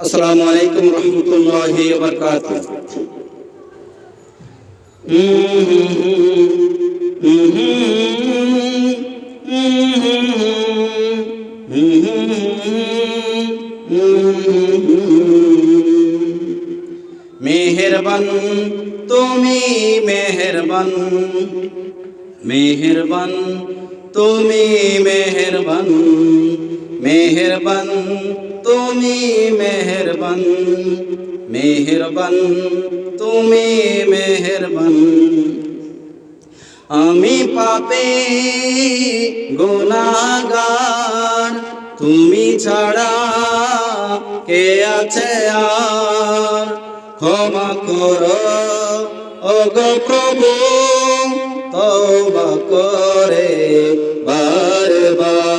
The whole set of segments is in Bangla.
আসসালামু আলাইকুম রহমতুল্লাহি বারকাতুহ মেহেরবান তুমি মেহেরবান মেহেরবান তুমি মেহেরবান মেহেরবান তুমি মেহেরবান মেহেরবান, তুমি মেহেরবান। আমি পাপে গুনাগার, তুমি ছাড়া কে আছে আর? ক্ষমা করো ও গো প্রভু, তওবা করে বারবার।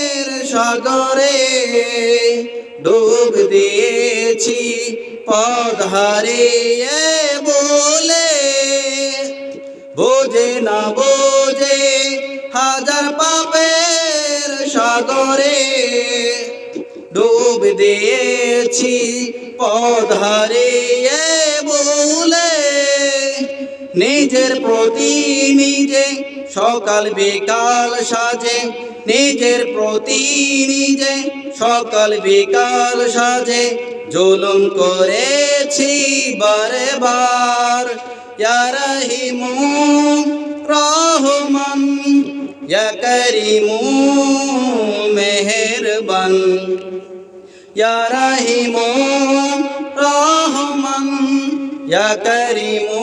পাপের সাগরে ডুব দিয়েছি পদ বলে। বোঝে না বোঝে হাজার পাপের সাগরে ডুব দিয়েছি পদ বলে। নিজের প্রতি নিজে সকাল বিকাল সাজে, নিজের প্রতি নিজে সকাল বিকাল সাজে, জুলুম করেছি বারে বার ইয়া রহিমু, রহমান, ইয়া করিমু, মেহেরবান। ইয়া রহিমু, রহমান, ইয়া করিমু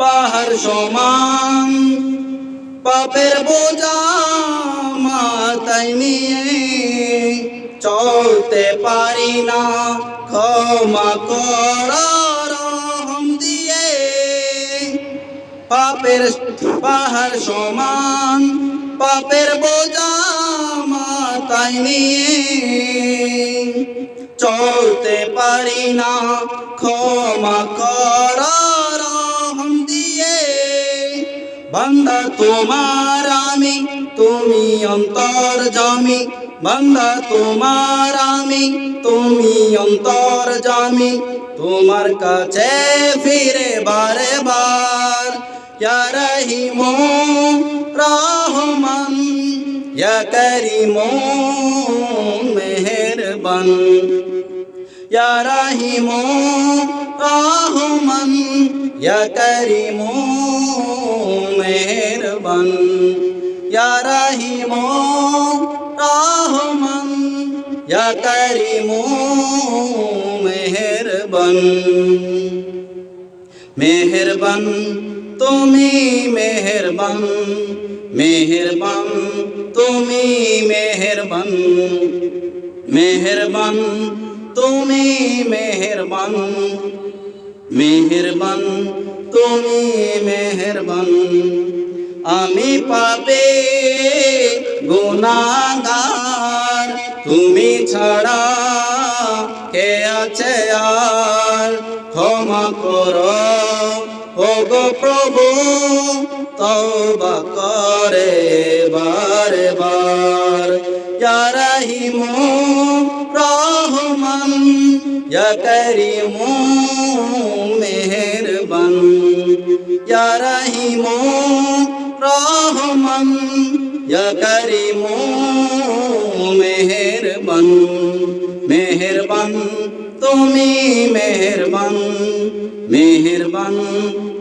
পাহাড় সমান, পাপের বোঝা মাথায় নিয়ে চলতে পারি না। ক্ষমা করার রহম দিয়ে পাপের পাহাড় সমান, পাপের বোঝা মাথায় নিয়ে চলতে পারি না। ক্ষমা করার বান্দা তোমার আমি, তুমি অন্তর জামি। বান্দা তোমার আমি, তুমি অন্তর জামি। তোমার কাছে ফিরে বারে বার রহিমু, রহমান, ইয়া করিমু, মেহেরবান। ইয়া রহিমু, রহমান, ইয়া করিমু মেহেরবান ইয়া রহিমু, রহমান। ইয়া করিমু, মেহেরবান। মেহেরবান, তুমি মেহেরবান। মেহেরবান, তুমি মেহেরবান। মেহেরবান, তুমি মেহেরবান। মেহেরবান, তুমি মেহেরবান। আমি পাপে গুনাগার তুমি ছাড়া কে আছে আর? ক্ষমা করো। গো প্রভু, তওবা করে বারে বার রহিমু রহমান, ইয়া করিমু মেহেরবান। ইয়া রহিমু রহমান ইয়া করিমু মেহেরবান মেহেরবান তুমি মেহেরবান মেহেরবান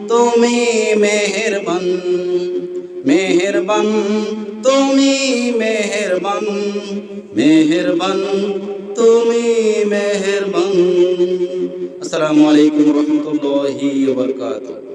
তুমি মেহেরবান মেহেরবান তুমি মেহেরবান মেহেরবান তুমি মেহেরবান আসসালামু আলাইকুম রহমতুল্লাহি ওয়া বারাকাতুহু